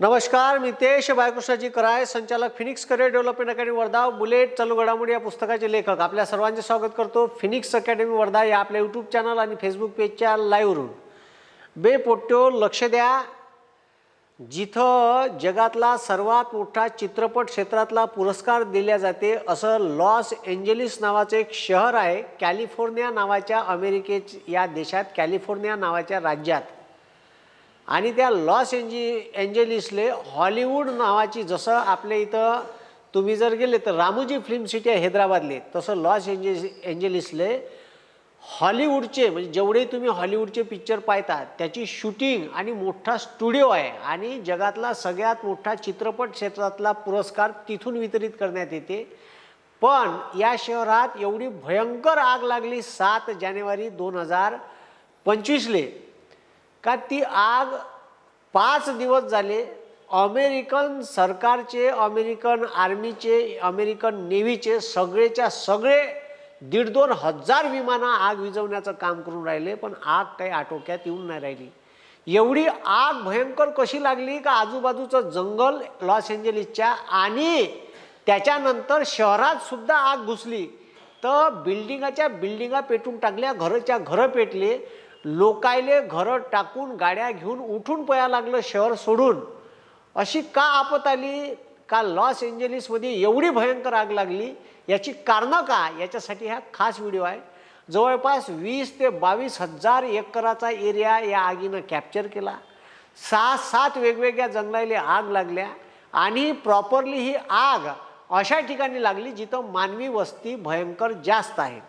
नमस्कार मी तेश बायकृष्णाजी कराय संचालक Phoenix career development academy Wardha bullet चालू घडामोडी या पुस्तकाचे लेखक. आपल्या सर्वांचे स्वागत करतो फिनिक्स अकॅडमी वर्धा या आपल्या यूट्यूब चॅनल आणि फेसबुक पेजच्या लाईव्हवरून बे पोट्यो लक्ष द्या. जिथं जगातला सर्वात मोठा चित्रपट क्षेत्रातला पुरस्कार दिल्या जाते असं लॉस एंजेलिस नावाचं एक शहर आहे कॅलिफोर्निया नावाच्या अमेरिके या देशात कॅलिफोर्निया नावाच्या राज्यात. आणि त्या लॉस एंजी एंजेलिसले हॉलिवूड नावाची जसं आपल्या इथं तुम्ही जर गेले तर रामोजी फिल्म सिटी आहे हैदराबादले तसं लॉस एंजे एंजेलिसले हॉलिवूडचे म्हणजे जेवढे तुम्ही हॉलिवूडचे पिक्चर पाहता त्याची शूटिंग आणि मोठा स्टुडिओ आहे आणि जगातला सगळ्यात मोठा चित्रपट क्षेत्रातला पुरस्कार तिथून वितरित करण्यात येते. पण या शहरात एवढी भयंकर आग लागली सात जानेवारी दोन हजार पंचवीसले. का ती आग पाच दिवस झाले अमेरिकन सरकारचे अमेरिकन आर्मीचे अमेरिकन नेव्हीचे सगळेच्या सगळे दीड दोन हजार विमानं आग विझवण्याचं काम करून राहिले पण आग काही आटोक्यात येऊन नाही राहिली. एवढी आग भयंकर कशी लागली का आजूबाजूचं जंगल लॉस एंजलिसच्या आणि त्याच्यानंतर शहरात सुद्धा आग घुसली. तर बिल्डिंगाच्या बिल्डिंगा पेटून टाकल्या घरच्या घरं पेटले लोकायले घरं टाकून गाड्या घेऊन उठून पया लागलं शहर सोडून. अशी का आपत आली? का लॉस एंजेलिसमध्ये एवढी भयंकर आग लागली? याची कारणं का याच्यासाठी हा खास व्हिडिओ आहे. जवळपास वीस ते बावीस हजार एकराचा एरिया या आगीनं कॅप्चर केला. सहा सात वेगवेगळ्या जंगलाले आग लागल्या आणि प्रॉपरली ही आग अशा ठिकाणी लागली जिथं मानवी वस्ती भयंकर जास्त आहे.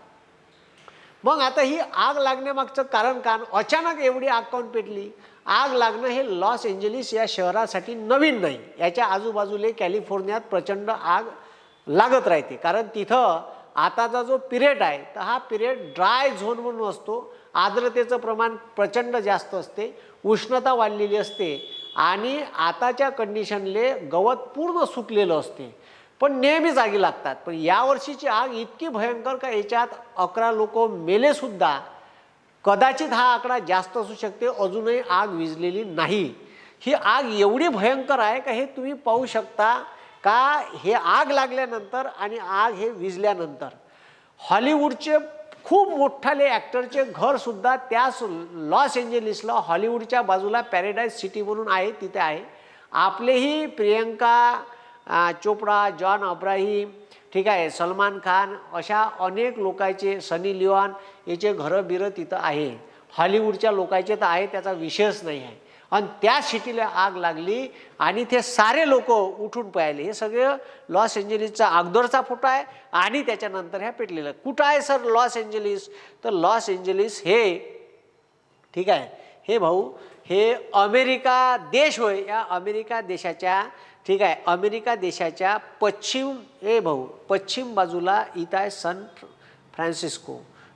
मग आता ही आग लागण्यामागचं कारण का? अचानक एवढी आग काऊन पेटली? आग लागणं हे लॉस एंजलिस या शहरासाठी नवीन नाही. याच्या आजूबाजूला कॅलिफोर्नियात प्रचंड आग लागत राहते. कारण तिथं आताचा जो पिरियड आहे तर हा पिरियड ड्राय झोन म्हणून असतो. आर्द्रतेचं प्रमाण प्रचंड जास्त असते उष्णता वाढलेली असते आणि आताच्या कंडिशनले गवत पूर्ण सुकलेलं असते. पण नेहमीच आगी लागतात. पण यावर्षीची आग इतकी भयंकर का याच्यात अकरा लोक मेलेसुद्धा कदाचित हा आकडा जास्त असू शकते अजूनही आग विजलेली नाही. ही आग एवढी भयंकर आहे का हे तुम्ही पाहू शकता का? हे आग लागल्यानंतर आणि आग हे विजल्यानंतर हॉलिवूडचे खूप मोठाले ॲक्टरचे घरसुद्धा त्याच लॉस एंजेलिसला हॉलिवूडच्या बाजूला पॅरेडाईज सिटी म्हणून आहे तिथे आहे. आपलेही प्रियंका चोपडा जॉन अब्राहिम ठीक आहे सलमान खान अशा अनेक लोकांचे सनी लिओन याचे घरं बिरं तिथं आहे. हॉलिवूडच्या लोकांचे तर आहे त्याचा विषयच नाही आहे. आणि त्या सिटीला आग लागली आणि ते सारे लोक उठून पाहिले हे सगळं लॉस एंजेलिसचा अगदोरचा फोटो आहे आणि त्याच्यानंतर ह्या पेटलेलं. कुठं आहे सर लॉस एंजलिस? तर लॉस एंजेलिस हे ठीक आहे हे भाऊ हे अमेरिका देश होय. या अमेरिका देशाच्या ठीक आहे. अमेरिका देशाच्या पश्चिम हे भाऊ पश्चिम बाजूला इथं आहे सन फ्रान्सिस्को.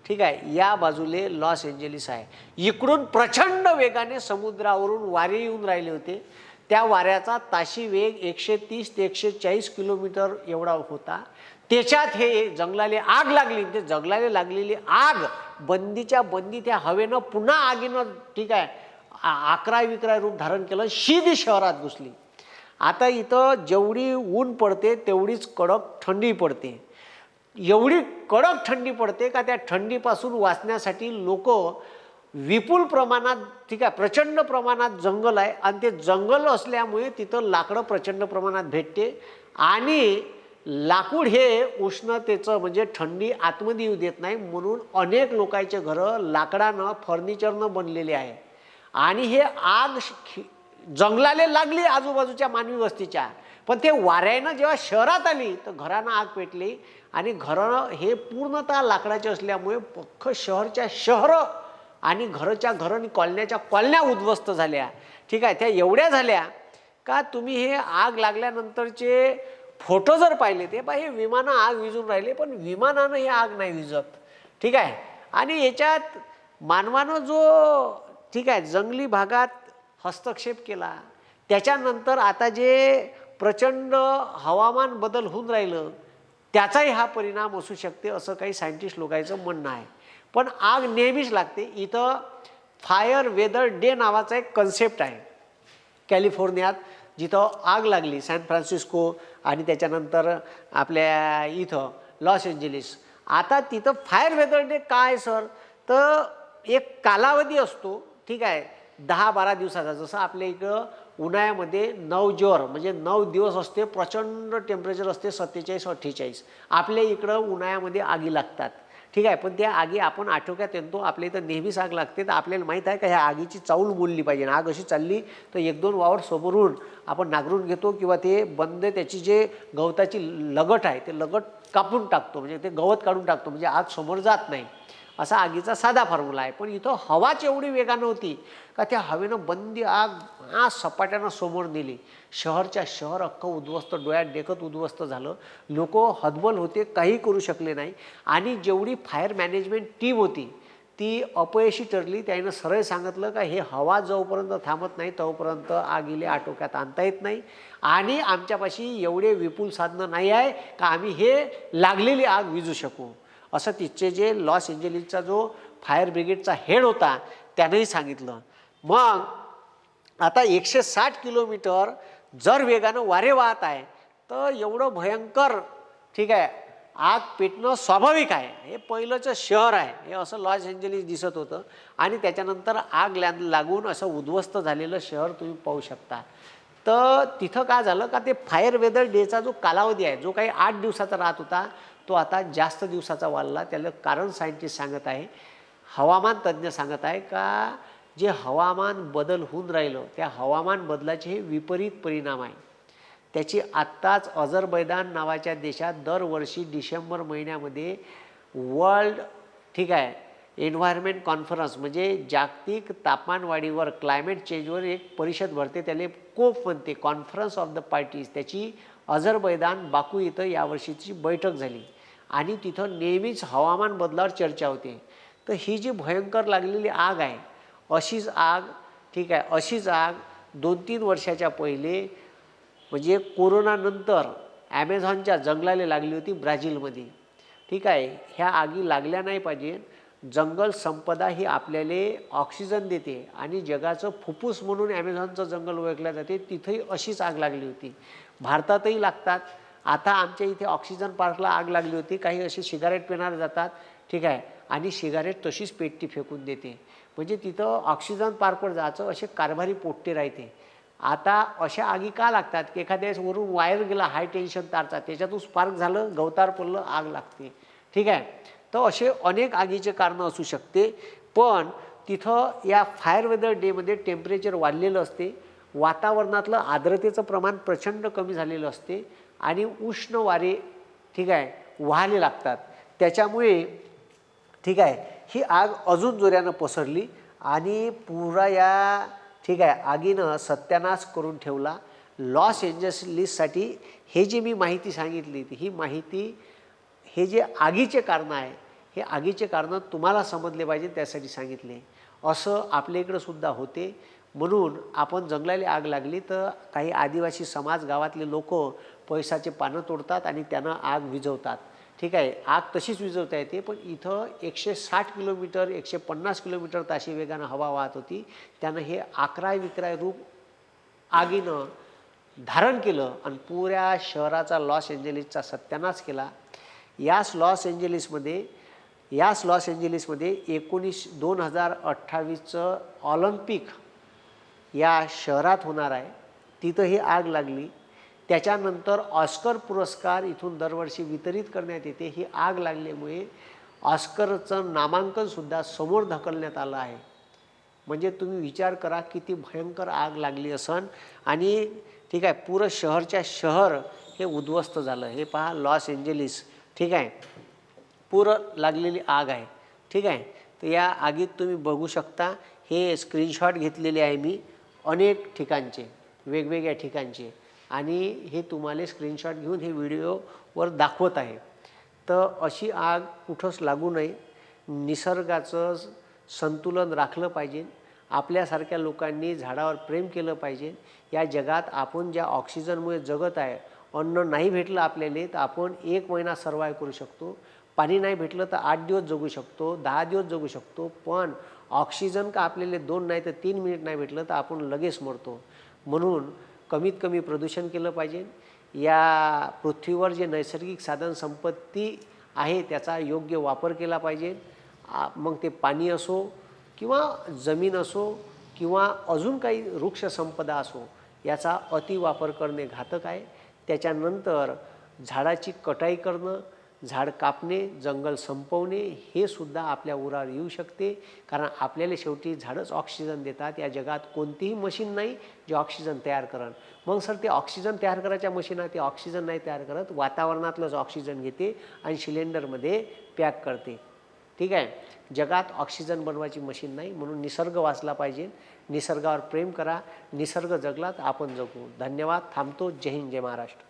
ठीक आहे. या बाजूले लॉस एंजेलिस आहे. इकडून प्रचंड वेगाने समुद्रावरून वारे येऊन राहिले होते. त्या वाऱ्याचा ताशी वेग एकशे तीस ते एकशे चाळीस किलोमीटर एवढा होता. त्याच्यात हे जंगलाले आग लागली. ते जंगलाले लागलेली आग बंदीच्या बंदी त्या हवेनं पुन्हा आगीनं ठीक आहे आ- अकरा विक्राय रूप धारण केलं. शिदी शहरात घुसली. आता इथं जेवढी ऊन पडते तेवढीच कडक थंडी पडते. एवढी कडक थंडी पडते का त्या थंडीपासून वाचण्यासाठी लोक विपुल प्रमाणात ठीक आहे प्रचंड प्रमाणात जंगल आहे आणि ते जंगल असल्यामुळे तिथं लाकडं प्रचंड प्रमाणात भेटते. आणि लाकूड हे उष्णतेचं म्हणजे थंडी आतमध्ये येऊ देत नाही म्हणून अनेक लोकांचे घरं लाकडानं फर्निचरनं बनलेले आहे. आणि हे आग श- जंगलाले लागली आजूबाजूच्या मानवी वस्तीच्या. पण ते वाऱ्यानं जेव्हा शहरात आली तर घरानं आग पेटली आणि घरं हे पूर्णतः लाकडाचे असल्यामुळे पक्क शहरच्या शहरं आणि घरच्या घरं आणि कॉलन्याच्या कॉलन्या उद्ध्वस्त झाल्या. ठीक आहे त्या एवढ्या झाल्या का तुम्ही हे आग लागल्यानंतरचे फोटो जर पाहिले ते बा हे विमानं आग विजून राहिले पण विमानानं हे आग नाही विझत. ठीक आहे आणि याच्यात मानवानं जो ठीक आहे जंगली भागात हस्तक्षेप केला. त्याच्यानंतर आता जे प्रचंड हवामान बदल होऊन राहिलं त्याचाही हा परिणाम असू शकते असं काही सायंटिस्ट लोकांचं म्हणणं आहे. पण आग नेहमीच लागते. इथं फायर वेदर डे नावाचा एक कन्सेप्ट आहे. कॅलिफोर्नियात जिथं आग लागली सॅन फ्रान्सिस्को आणि त्याच्यानंतर आपल्या इथं लॉस एंजेलिस. आता तिथं फायर वेदर डे काय सर तर एक कालावधी असतो. ठीक आहे. दहा बारा दिवसाचा. जसं आपल्या इकडं उन्हाळ्यामध्ये नऊ जोर म्हणजे नऊ दिवस असते प्रचंड टेम्परेचर असते सत्तेचाळीस अठ्ठेचाळीस. आपल्या इकडं उन्हाळ्यामध्ये आगी लागतात. ठीक आहे पण त्या आगी आपण आटोक्यात येतो आपल्या इथं नेहमीच आग लागते. तर आपल्याला माहीत आहे का ह्या आगीची चाऊल बोलली पाहिजे. आग अशी चालली तर एक दोन वावर समोरून आपण नांगरून घेतो किंवा ते बंद त्याची जे गवताची लगट आहे ते लगट कापून टाकतो. म्हणजे ते गवत काढून टाकतो. म्हणजे आग समोर जात नाही. असा आगीचा साधा फॉर्म्युला आहे. पण इथं हवाच एवढी वेगानं होती का त्या हवेनं बंदी आग आ सपाट्यानं समोर नेली. शहरच्या शहर अख्खं उद्ध्वस्त डोळ्यात डेकत उद्ध्वस्त झालं. लोक हदबल होते काही करू शकले नाही. आणि जेवढी फायर मॅनेजमेंट टीम होती ती अपयशी ठरली. त्यानं सरळ सांगितलं का हे हवा जोपर्यंत थांबत नाही तोपर्यंत आगीले आटोक्यात आणता येत नाही. आणि आमच्यापाशी एवढे विपुल साधनं नाही आहे का आम्ही हे लागलेली आग विजू शकू. असं तिथचे जे लॉस एंजेलिसचा जो फायर ब्रिगेडचा हेड होता त्यानंही सांगितलं. मग आता एकशे साठ किलोमीटर जर वेगानं वारे वाहत आहे तर एवढं भयंकर ठीक आहे आग पेटणं स्वाभाविक आहे. हे पहिलंचं शहर आहे. हे असं लॉस एंजेलिस दिसत होतं. आणि त्याच्यानंतर आग ला लागून असं उद्ध्वस्त झालेलं शहर तुम्ही पाहू शकता. तर तिथं काय झालं? का ते फायर वेदर डेचा जो कालावधी आहे जो काही आठ दिवसाचा राहत होता तो आता जास्त दिवसाचा वाढला. त्याला कारण सायंटिस्ट सांगत आहे हवामान तज्ज्ञ सांगत आहे का जे हवामान बदल होऊन राहिलं त्या हवामान बदलाचे हे विपरीत परिणाम आहे. त्याची आत्ताच अझरबैदान नावाच्या देशात दरवर्षी डिसेंबर महिन्यामध्ये वर्ल्ड ठीक आहे एन्व्हायरमेंट कॉन्फरन्स म्हणजे जागतिक तापमानवाढीवर क्लायमेट चेंजवर एक परिषद भरते. त्याला कोप म्हणते कॉन्फरन्स ऑफ द पार्टीज त्याची अझरबैदान बाकू इथं यावर्षीची बैठक झाली. आणि तिथं नेहमीच हवामान बदलावर चर्चा होते. तर ही जी भयंकर लागलेली आग आहे अशीच आग ठीक आहे अशीच आग दोन तीन वर्षाच्या पहिले म्हणजे कोरोनानंतर ॲमेझॉनच्या जंगलाला लागली होती ब्राझीलमध्ये. ठीक आहे ह्या आगी लागल्या नाही पाहिजे. जंगल संपदा ही आपल्याला ऑक्सिजन देते आणि जगाचं फुफ्फुस म्हणून ॲमेझॉनचं जंगल ओळखलं जाते. तिथंही अशीच आग लागली होती. भारतातही लागतात. आता आमच्या इथे ऑक्सिजन पार्कला आग लागली होती. काही असे सिगारेट पिणारे जातात. ठीक आहे. आणि सिगारेट तशीच पेटती फेकून देते. म्हणजे तिथं ऑक्सिजन पार्कवर जायचं असे कारभारी पोट्टे राहते. आता अशा आगी का लागतात की एखाद्या वेळेस वरून वायर गेला हाय टेन्शन तारचा त्याच्यातून स्पार्क झालं गवतार पडलं आग लागते. ठीक आहे. तर असे अनेक आगीचे कारणं असू शकते. पण तिथं या फायर वेदर डेमध्ये टेम्परेचर वाढलेलं असते. वातावरणातलं आर्द्रतेचं प्रमाण प्रचंड कमी झालेलं असते. आणि उष्ण वारे ठीक आहे वाहले लागतात. त्याच्यामुळे ठीक आहे ही आग अजून जोऱ्यानं पसरली आणि पुरा या ठीक आहे आगीनं सत्यानाश करून ठेवला. लॉस एंजलिससाठी हे जी मी माहिती सांगितली ती ही माहिती हे जे आगीचे कारणं आहे हे आगीचे कारणं तुम्हाला समजले पाहिजे त्यासाठी सांगितले. असं आपल्या इकडंसुद्धा होते. म्हणून आपण जंगलाला आग लागली तर काही आदिवासी समाज गावातले लोक पैसाचे पानं तोडतात आणि त्यांना आग विझवतात. ठीक आहे? आग तशीच विझवता येते पण इथं एकशे साठ किलोमीटर एकशे पन्नास किलोमीटर ताशी वेगानं हवा वाहत होती. त्यानं हे अकराय विक्राय रूप आगीनं धारण केलं आणि पुऱ्या शहराचा लॉस एंजेलिसचा सत्यानाश केला. याच लॉस एंजेलिसमध्ये याच लॉस एंजेलिसमध्ये एकोणीस दोन हजार अठ्ठावीसचं ऑलिम्पिक या शहरात होणार आहे. तिथं ही आग लागली. त्याच्यानंतर ऑस्कर पुरस्कार इथून दरवर्षी वितरित करण्यात येते. ही आग लागल्यामुळे ऑस्करचं नामांकनसुद्धा समोर ढकलण्यात आलं आहे. म्हणजे तुम्ही विचार करा किती भयंकर आग लागली असन. आणि ठीक आहे पुरं शहरच्या शहर हे उद्ध्वस्त झालं. हे पहा लॉस एंजेलिस. ठीक आहे पुरं लागलेली आग आहे. ठीक आहे तर या आगीत तुम्ही बघू शकता. हे स्क्रीनशॉट घेतलेले आहे मी. अनेक ठिकाणचे वेगवेगळ्या ठिकाणचे. आणि हे तुम्हाला स्क्रीनशॉट घेऊन हे व्हिडिओवर दाखवत आहे. तर अशी आग कुठंच लागू नये. निसर्गाचं संतुलन राखलं पाहिजे. आपल्यासारख्या लोकांनी झाडावर प्रेम केलं पाहिजे. या जगात आपण ज्या ऑक्सिजनमुळे जगत आहे अन्न नाही भेटलं आपल्याला तर आपण एक महिना सर्वाईव्ह करू शकतो. पाणी नाही भेटलं तर आठ दिवस जगू शकतो दहा दिवस जगू शकतो. पण ऑक्सिजन का आपल्याला दोन नाही तर तीन मिनिट नाही भेटलं तर आपण लगेच मरतो. म्हणून कमीत कमी प्रदूषण केलं पाहिजे. या पृथ्वीवर जे नैसर्गिक साधन संपत्ती आहे त्याचा योग्य वापर केला पाहिजे. मग ते पाणी असो किंवा जमीन असो किंवा अजून काही वृक्षसंपदा असो याचा अतिवापर करणे घातक आहे. त्याच्यानंतर झाडाची कटाई करणं झाड कापणे जंगल संपवणे हे सुद्धा आपल्या उरावर येऊ शकते. कारण आपल्याला शेवटी झाडच ऑक्सिजन देतात. या जगात कोणतीही मशीन नाही जे ऑक्सिजन तयार करण मग सर ते ऑक्सिजन तयार करायच्या मशीन आहे ते ऑक्सिजन नाही तयार करत. वातावरणातलंच ऑक्सिजन घेते आणि सिलेंडरमध्ये पॅक करते. ठीक आहे? जगात ऑक्सिजन बनवायची मशीन नाही म्हणून निसर्ग वाचला पाहिजे. निसर्गावर प्रेम करा. निसर्ग जगलात आपण जगू. धन्यवाद. थांबतो. जय हिंद जय महाराष्ट्र.